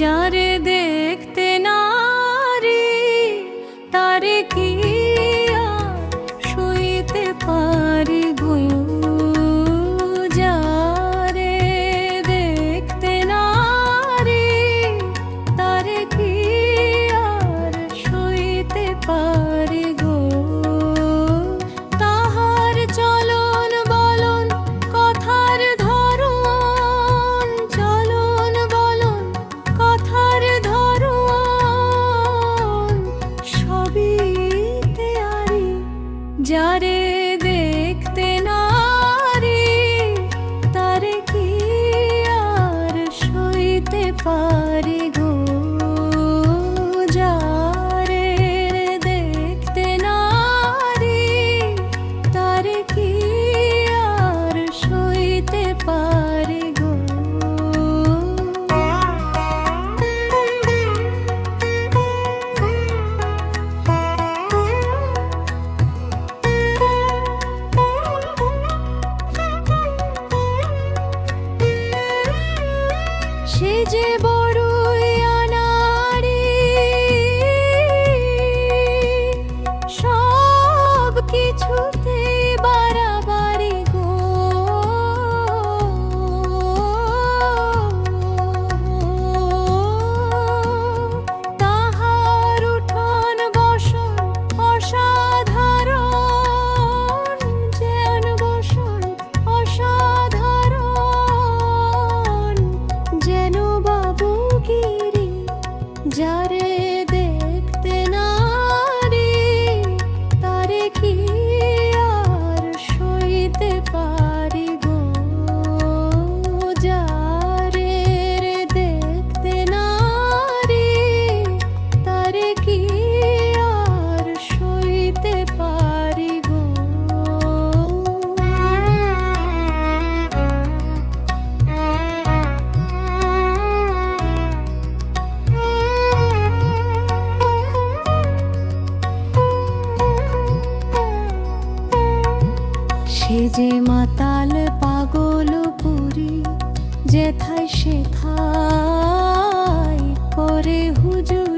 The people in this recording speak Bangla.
যারে দেখতে নারী, তারে কি শুইতে পারি গুয়ু যারে দেখতে নারে, তারে কি আর শুইতে পারি যারে দেখতে নারী তারে কি আর সইতে পার? মাতাল পাগল পুরি যেথায় সেথায় করে হুজুর